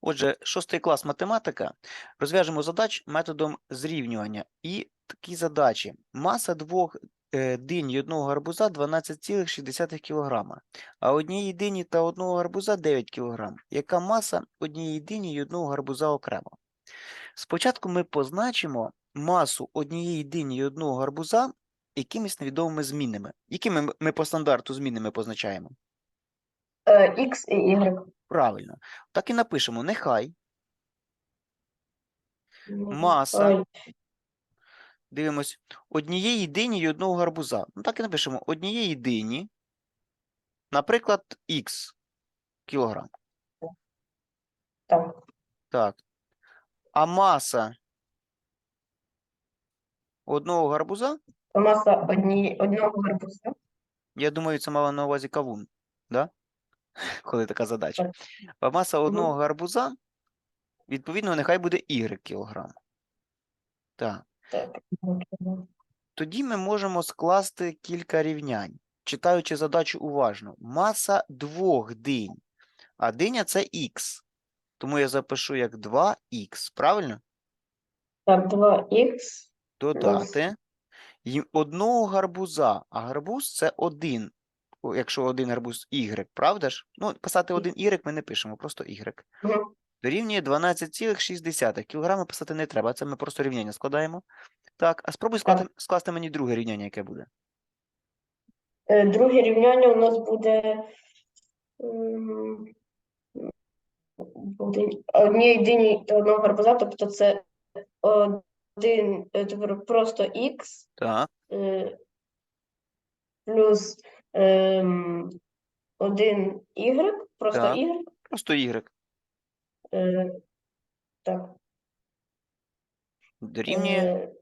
Отже, шостий клас математика. Розв'яжемо задач методом зрівнювання. І такі задачі. Маса двох е, динь і одного гарбуза 12,6 кг, а однієї дині та одного гарбуза 9 кг. Яка маса однієї дині і одного гарбуза окремо? Спочатку ми позначимо масу однієї дині і одного гарбуза якимись невідомими змінними. Якими ми- ми по стандарту змінними позначаємо? Е, X і Y. Правильно. Так і напишемо. Нехай Ну, Маса. Дивимось. Однієї дині і одного гарбуза. Ну, так і напишемо. Однієї дині, наприклад, х кілограм. Так. Так. А маса одного гарбуза, Маса одні, одного гарбуза. я думаю, це мала на увазі кавун. Да? Коли така задача. Маса одного гарбуза, відповідно, нехай буде y кілограм. Так. Тоді ми можемо скласти кілька рівнянь, читаючи задачу уважно. Маса двох динь, а диня це х. Тому я запишу як 2х, правильно? Так, 2X. Додати й одного гарбуза, а гарбуз це один. Якщо один гарбуз y, правда ж? Ну, писати один y ми не пишемо, просто y. Мгм. Дорівнює 12,6 кг писати не треба, це ми просто рівняння складаємо. Так, а спробуй скласти, скласти мені друге рівняння, яке буде. Е, Друге рівняння у нас буде, буде та одного гарбуза, тобто це один, е, просто X Так, е, плюс ем, один Y, просто Так. Y. просто y. Е, Так, Дорівнює е,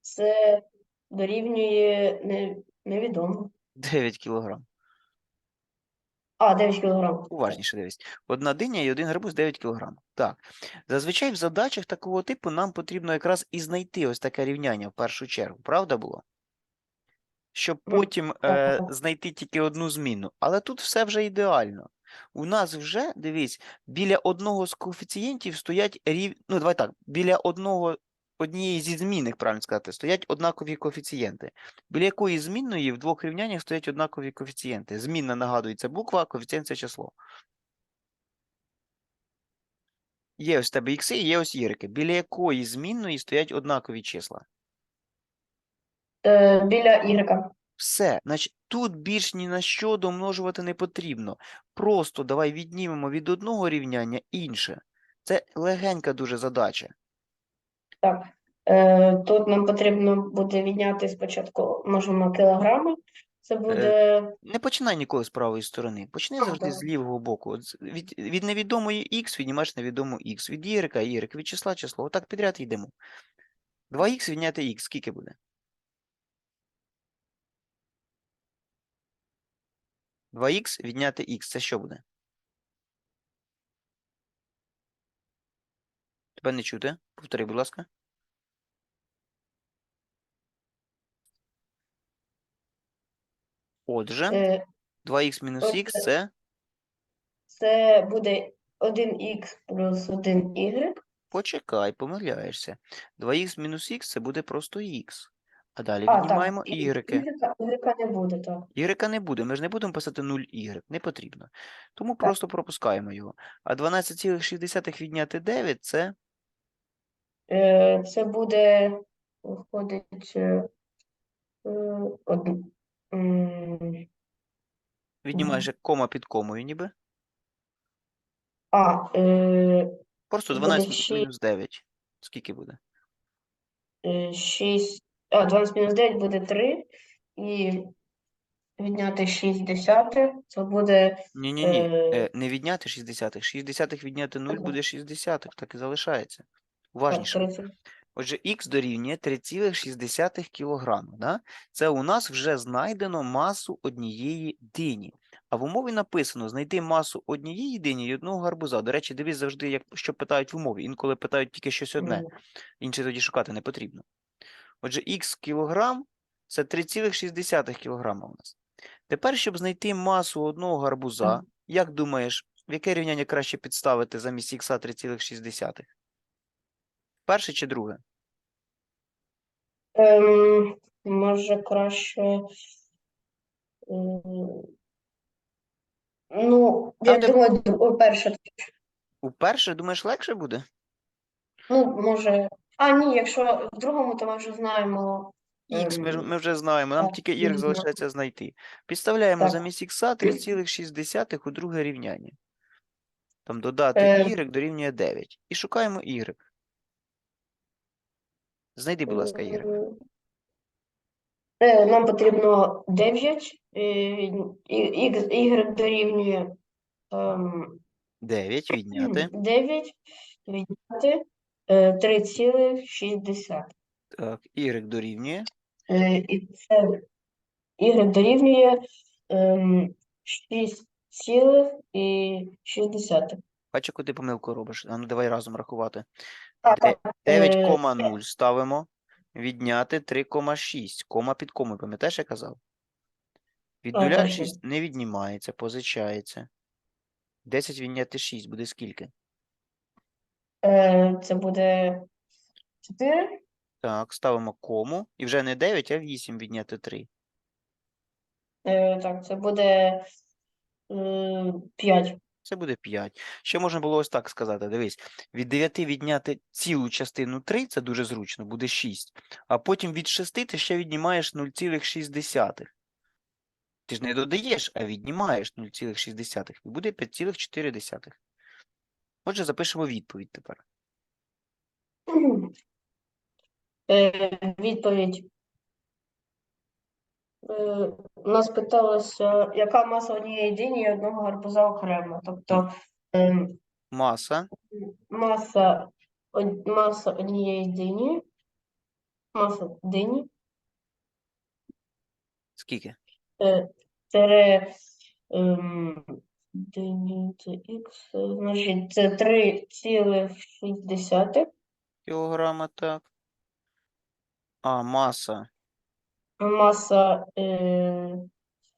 це дорівнює не, невідомо. 9 кг. А, 9 кілограм. Уважніше дивись. Одна диня і один гарбуз 9 кг. Так. Зазвичай в задачах такого типу нам потрібно якраз і знайти ось таке рівняння в першу чергу. Правда було? Щоб потім е, знайти тільки одну зміну. Але тут все вже ідеально. У нас вже, дивись, біля одного з коефіцієнтів стоять рів... Ну, давай так, біля одного, однієї зі змінних, правильно сказати, стоять однакові коефіцієнти. Біля якої змінної в двох рівняннях стоять однакові коефіцієнти. Змінна нагадується буква, коефіцієнт це число. Є ось в тебе ікси, є ось єрики. Біля якої змінної стоять однакові числа. Е, біля Y. Все, значить, тут більш ні на що домножувати не потрібно. Просто давай віднімемо від одного рівняння інше. Це легенька дуже задача. Так. Е, тут нам потрібно буде відняти спочатку, можемо кілограми. Це буде Не починай ніколи з правої сторони. Почни завжди з лівого боку. От з- від, від невідомої х віднімаєш невідому х. Від y, y, від числа число. Отак підряд йдемо. 2х відняти х, скільки буде? 2х відняти х, це що буде? Тебе не чути? Повтори, будь ласка. Отже, е, 2х мінус х це це буде 1х плюс 1y. Почекай, помиляєшся. 2х мінус х це буде просто х. А далі А, так. віднімаємо і- ігреки. Y, Y не буде, так. Ігрека не буде, ми ж не будемо писати 0 y, не потрібно. Тому просто пропускаємо його. А 12,6 відняти 9 це Е, це буде, виходить, е, е, од- м, віднімаєш як кома під комою ніби. а, е, Просто Буде 12 ще- мінус 9. Скільки буде? е, 6, а, 12 мінус 9 буде 3, і відняти 6 десятих, це буде, Ні-ні-ні, Е, е, не відняти 6 десятих. 6 десятих відняти 0 Ага. буде 6 десятих, так і залишається. Уважніше. 30. Отже, х дорівнює 3,6 кг. Да? Це у нас вже знайдено масу однієї дині. А в умові написано знайти масу однієї дині і одного гарбуза. До речі, дивись завжди, як, що питають в умові. Інколи питають тільки щось одне, інше тоді шукати не потрібно. Отже, х кілограм це 3,6 кг у нас. Тепер, щоб знайти масу одного гарбуза, як думаєш, В яке рівняння краще підставити замість х 3,6? Перше чи друге? Ем, може краще. Ну, я думаю, дру- о, перше. У перше, думаєш, легше буде? Ну, може. А, ні, якщо в другому, то ми вже знаємо. Х ми, ем, ми вже знаємо, нам так, тільки y залишається знайти. Підставляємо Так. замість х 3,6 у друге рівняння. Там додати Е. y дорівнює 9. І шукаємо y. Знайди, будь ласка, y. Е, Нам потрібно 9, е, і- ікс- y дорівнює ем, 9 відняти. 9 відняти 3,6. Так, y дорівнює. Е, І це y дорівнює ем, 6,6. Бачу, яку ти помилку робиш. А ну давай разом рахувати. А, Де- так, е, 9,0 ставимо. Відняти 3,6. Кома під комою, пам'ятаєш, я казав? Від А, 0 точно. 6 не віднімається, позичається. 10 відняти 6 буде скільки? Е, Це буде 4. Так, ставимо кому. І вже не 9, а 8 відняти 3. Е, Так, це буде 5. Це буде 5. Ще можна було ось так сказати. Дивись, від 9 відняти цілу частину 3, це дуже зручно, буде 6. А потім від 6 ти ще віднімаєш 0,6. Ти ж не додаєш, а віднімаєш 0,6. І буде 5,4. Отже, запишемо відповідь тепер. Е, Відповідь. Е, Нас питалося, яка маса однієї дині і одного гарбуза окремо. Тобто ем, Маса маса, од- маса однієї дині, маса дині, скільки? е, тире ем, дині, це х, значить, це 3,6. Кілограма, так. А маса Маса, е,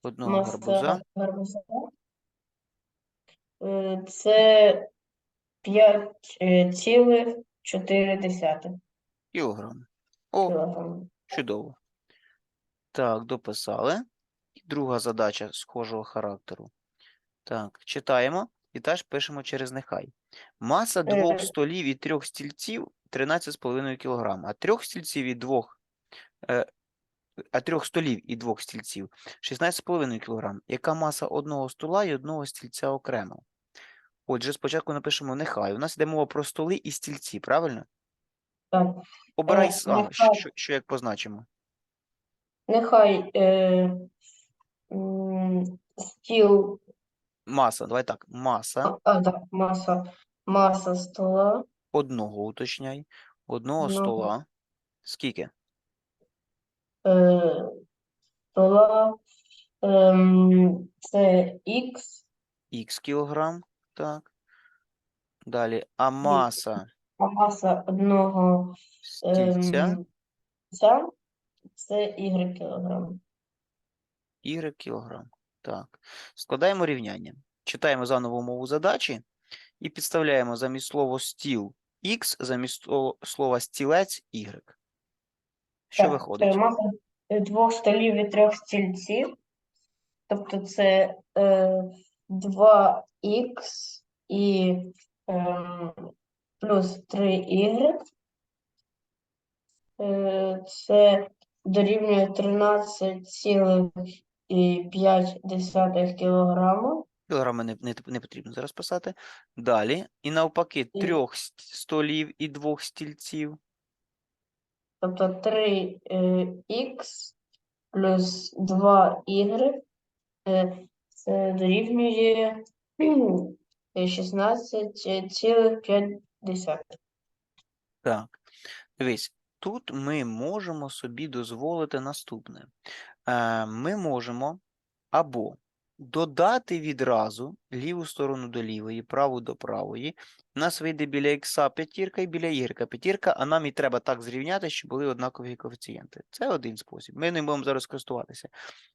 одного маса гарбуза гарбуза. Е, Це 5,4 кілограма. О, кілограма. чудово. Так, дописали. І друга задача схожого характеру. Так, читаємо і теж пишемо через нехай. Маса двох Е. столів і трьох стільців 13,5 кг, а трьох стільців і двох е, а трьох столів і двох стільців 16,5 кг. Яка маса одного стола і одного стільця окремо? Отже, спочатку напишемо нехай. У нас йде мова про столи і стільці, правильно? Так. Обирай Е, сам, нехай. що, що як позначимо. Нехай е, м, стіл, Маса, давай так, маса а, а, так, маса, маса стола, одного уточняй, одного Одного. стола. Скільки? е, стола, ем, це х, Х кілограм, так. Далі, а маса а маса одного стільця ем, ця, це y кілограм. y кілограм. Так. Складаємо рівняння. Читаємо заново мову задачі і підставляємо замість слова стіл Х, замість слова- стілець Y. Що Так, виходить? е, Маса е, двох столів і трьох стільців. Тобто це е, 2х і ем, плюс 3y. Е, це дорівнює 13,5 кілограма. Кілограми не, не, не потрібно зараз писати. Далі. І навпаки, І- трьох ст- столів і двох стільців. Тобто 3х плюс 2y. Е, це дорівнює 16,5. Так. Дивись, тут ми можемо собі дозволити наступне. Е, ми можемо або додати відразу ліву сторону до лівої, праву до правої. У нас вийде біля ікса п'ятірка і біля ігрека п'ятірка, а нам і треба так зрівняти, щоб були однакові коефіцієнти. Це один спосіб. Ми ним будемо зараз користуватися.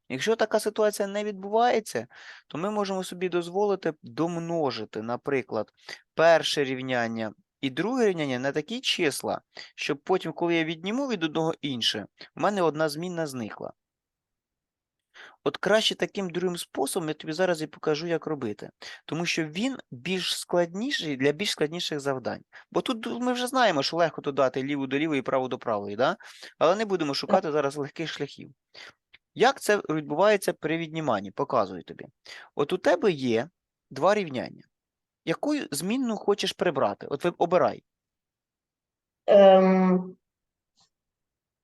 Якщо така ситуація не відбувається, то ми можемо собі дозволити домножити, наприклад, перше рівняння і друге рівняння на такі числа, щоб потім, коли я відніму від одного інше, у мене одна змінна зникла. От краще таким другим способом я тобі зараз і покажу, як робити. Тому що він більш складніший для більш складніших завдань. Бо тут ми вже знаємо, що легко додати ліву до лівої, і праву до правої, да? але не будемо шукати зараз легких шляхів. Як це відбувається при відніманні? Показую тобі. От у тебе є два рівняння. Яку змінну хочеш прибрати? От ви обирай. Ем,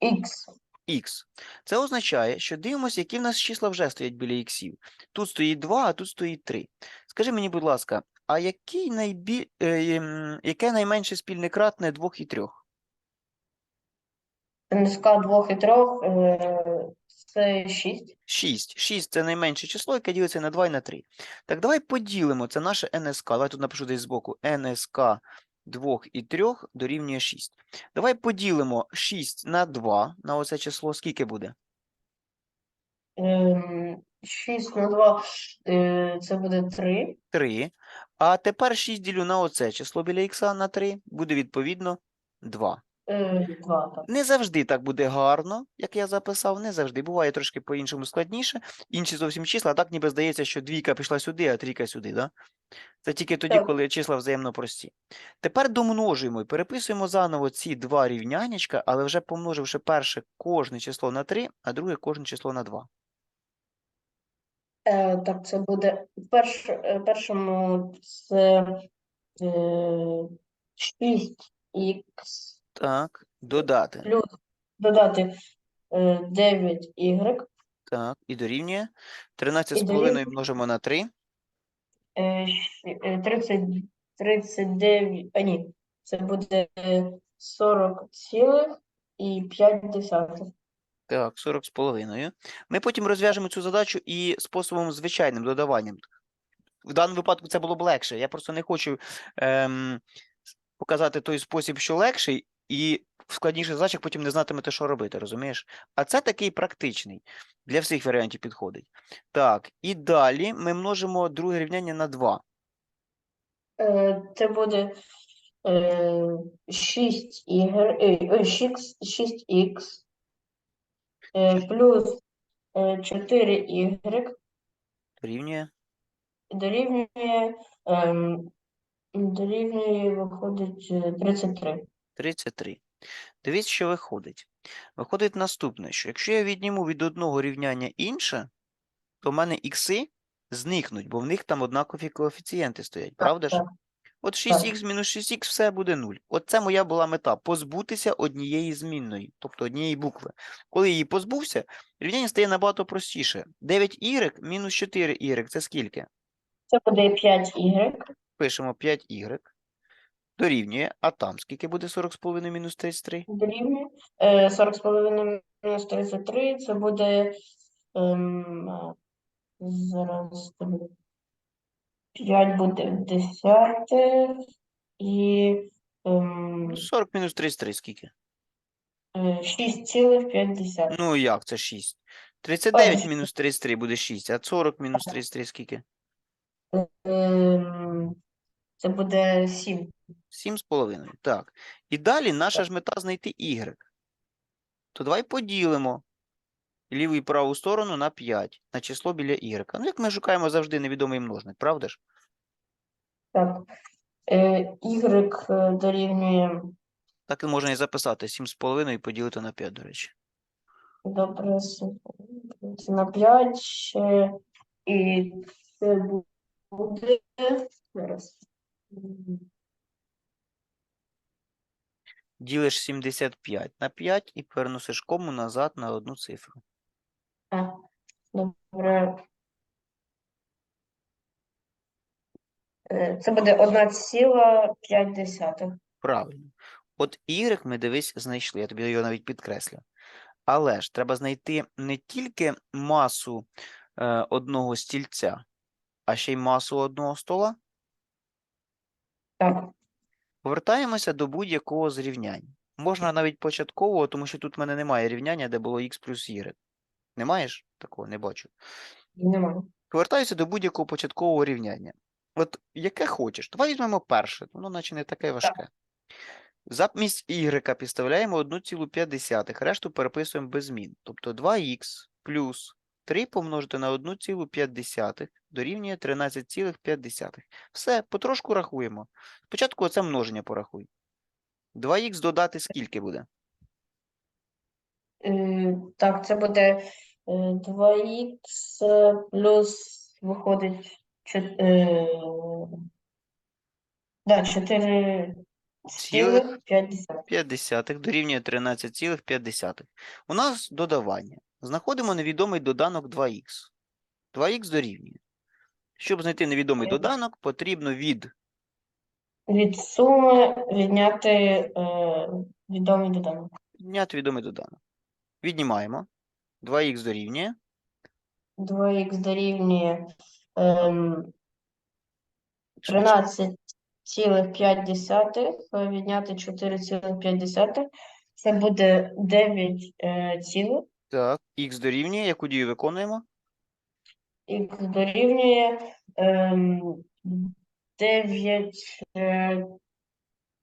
Х. Х. Це означає, що дивимося, які в нас числа вже стоять біля іксів. Тут стоїть 2, а тут стоїть 3. Скажи мені, будь ласка, а який найбі... е, ем, яке найменше спільне кратне 2 і 3? НСК 2 і 3 це 6. 6. 6 це найменше число, яке ділиться на 2 і на 3. Так давай поділимо. Це наше НСК. Давай тут напишу десь збоку. НСК 2 і 3 дорівнює 6. Давай поділимо 6 на 2 на оце число. Скільки буде? Ем, 6 на 2 е, це буде 3. 3. А тепер 6 ділю на оце число біля х на 3. Буде відповідно 2. Е, 2, так. Не завжди так буде гарно, як я записав, не завжди. Буває трошки по-іншому складніше. Інші зовсім числа, а так ніби здається, що двійка пішла сюди, а трійка сюди. Да? Це тільки тоді, Так. коли числа взаємно прості. Тепер домножуємо і переписуємо заново ці два рівнянечка, але вже помноживши перше кожне число на 3, а друге кожне число на 2. Е, так, це буде перш, е, першому це е, 6х Так, додати. плюс додати е, 9y, Так, і дорівнює. 13 І з половиною дорівнює. множимо на 3. е, щ- е, 30, 39, а ні, це буде 40,5. Так, 40 з половиною. Ми потім розв'яжемо цю задачу і способом звичайним додаванням. В даному випадку це було б легше. Я просто не хочу ем, показати той спосіб, що легший, і в складніших задачах потім не знатимете, що робити, розумієш? А це такий практичний. Для всіх варіантів підходить. Так, і далі ми множимо друге рівняння на 2. Е, Це буде е, 6 ігр, е, 6, 6х е, плюс е, 4y Рівнює дорівнює, ем, дорівнює, виходить, е, 33. 33. Дивіться, що виходить. Виходить наступне, що якщо я відніму від одного рівняння інше, то в мене ікси зникнуть, бо в них там однакові коефіцієнти стоять, правда ж? От 6х мінус 6х все буде 0. От це моя була мета позбутися однієї змінної, тобто однієї букви. Коли її позбувся, рівняння стає набагато простіше. 9y мінус 4y це скільки? Це буде 5y Пишемо 5y. Дорівнює, а там скільки буде 40,5 мінус 33? дорівнює е, 40,5 мінус 33, це буде ем, е, зараз 5 буде 10 і ем, Ну, 40 мінус 33 скільки? е, 6,5. Ну як це 6? 39 Ой. мінус 33 буде 6, а 40 мінус 33 скільки? Ем, це буде 7. 7,5. Так. І далі наша ж мета знайти y. То давай поділимо ліву і праву сторону на 5, на число біля y. Ну, як ми шукаємо завжди невідомий множник, правда ж? Так. Е, y е, дорівнює, Так і можна і записати 7,5 і поділити на 5, до речі. добре, на 5 ще, і це буде, зараз. Ділиш 75 на 5 і переносиш кому назад на одну цифру. А, добре. Е, Це буде 1,5. Правильно. От Y ми дивись знайшли, я тобі його навіть підкреслю. Але ж треба знайти не тільки масу е, одного стільця, а ще й масу одного стола, Так. Повертаємося до будь-якого з рівнянь. Можна навіть початкового, тому що тут в мене немає рівняння, де було x плюс y. Не маєш такого? Не бачу. Немає. Повертаюся до будь-якого початкового рівняння. От яке хочеш. Давай візьмемо перше, воно наче не таке важке. Замість y підставляємо 1,5, решту переписуємо без змін. Тобто 2х плюс 3 помножити на 1,5 дорівнює 13,5. Все, потрошку рахуємо. Спочатку оце множення порахуй. 2х додати скільки буде? Е, Так, це буде е, 2х плюс виходить чо- е, да, 4 Цілих 5 50 дорівнює 13,5. У нас додавання. Знаходимо невідомий доданок 2х. 2х дорівнює. Щоб знайти невідомий доданок, потрібно від Від суми відняти е, відомий доданок. відняти відомий доданок. Віднімаємо. 2х дорівнює 2х дорівнює ем, 13,5 відняти 4,5. Це буде 9 е, цілих. Так, х дорівнює, яку дію виконуємо? Х дорівнює ем, 9, е,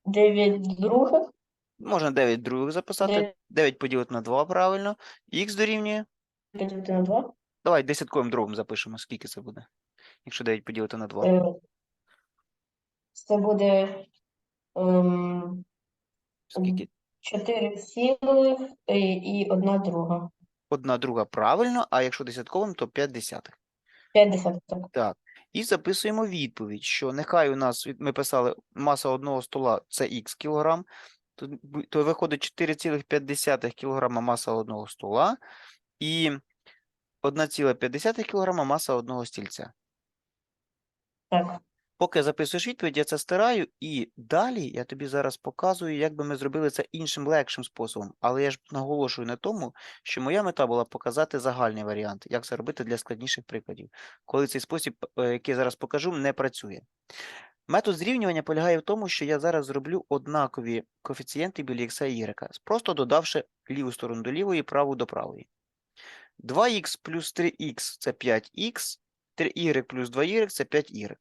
9 других. Можна 9 других записати. Дев'ять. 9 поділити на 2 правильно. Х дорівнює. поділити на 2. Давай десятковим дробом запишемо, скільки це буде. Якщо 9 поділити на 2. Е, Це буде ем, Скільки? 4 цілих і, і 1 друга. Одна друга правильно, а якщо десятковим, то 5 десятих. 5 десяток. Так. І записуємо відповідь, що нехай у нас, ми писали, маса одного стола це х кілограм, то, то виходить 4,5 кілограма маса одного стола і 1,5 кілограма маса одного стільця. Так. Поки записуєш відповідь, я це стираю, і далі я тобі зараз показую, як би ми зробили це іншим легшим способом. Але я ж наголошую на тому, що моя мета була показати загальний варіант, як це робити для складніших прикладів, коли цей спосіб, е, який я зараз покажу, не працює. Метод зрівнювання полягає в тому, що я зараз зроблю однакові коефіцієнти біля х і y, просто додавши ліву сторону до лівої, праву до правої. 2х плюс 3х це 5х, 3y плюс 2y це 5y.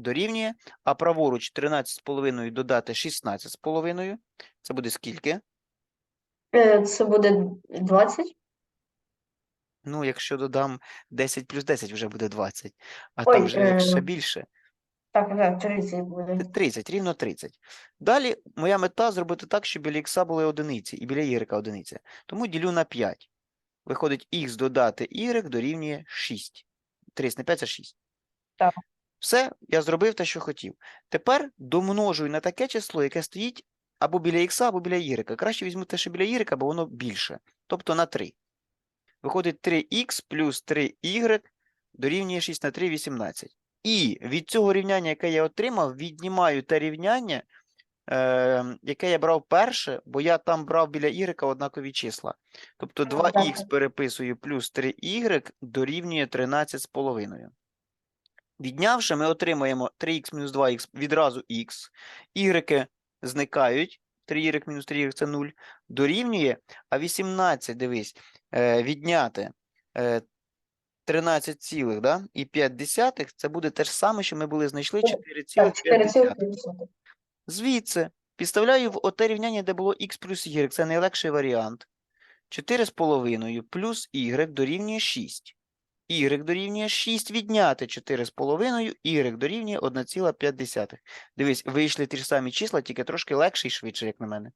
Дорівнює, а праворуч 13,5 додати 16,5. Це буде скільки? Е, Це буде 20. Ну, якщо додам 10 плюс 10, вже буде 20. А Ой, там вже ще е, більше. Так, так, 30 буде. 30, рівно 30. Далі моя мета зробити так, щоб біля х були одиниці і біля y одиниця. Тому ділю на 5. Виходить, х додати y дорівнює 6. 30 на 5 це 6. Так. Все, я зробив те, що хотів. Тепер домножую на таке число, яке стоїть або біля х, або біля y. Краще візьму те, що біля y, бо воно більше. Тобто на 3. Виходить 3х плюс 3y дорівнює 6 на 3 – 18. І від цього рівняння, яке я отримав, віднімаю те рівняння, е, яке я брав перше, бо я там брав біля y однакові числа. Тобто Ну, 2х переписую плюс 3y дорівнює 13,5. Віднявши, ми отримаємо 3х мінус 2х відразу х, y зникають, 3y мінус 3y це 0, дорівнює, а 18, дивись, е, відняти е, 13 цілих, да? і 5 десятих, це буде те ж саме, що ми були знайшли Так, 4,5. 4,5. Звідси підставляю в оте рівняння, де було х плюс y, це найлегший варіант. 4,5 плюс y дорівнює 6. Y дорівнює 6 відняти 4,5, y дорівнює 1,5. Дивись, вийшли ті ж самі числа, тільки трошки легше і швидше, як на мене.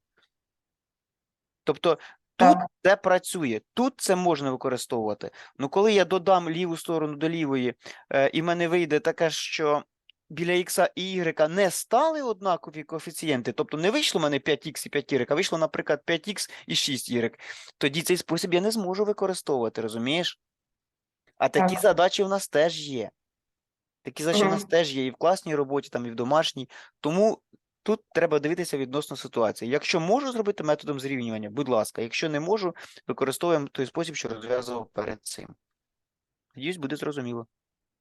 Тобто тут це працює, тут це можна використовувати. Ну коли я додам ліву сторону до лівої, е, і в мене вийде таке, що біля х і y не стали однакові коефіцієнти, тобто не вийшло в мене 5х і 5y, а вийшло, наприклад, 5х і 6y, тоді цей спосіб я не зможу використовувати, розумієш? А такі Так. задачі в нас теж є. Такі задачі в нас теж є і в класній роботі, там, і в домашній. Тому тут треба дивитися відносно ситуації. Якщо можу зробити методом зрівнювання, будь ласка. Якщо не можу, використовуємо той спосіб, що розв'язував перед цим. Надіюсь, буде зрозуміло.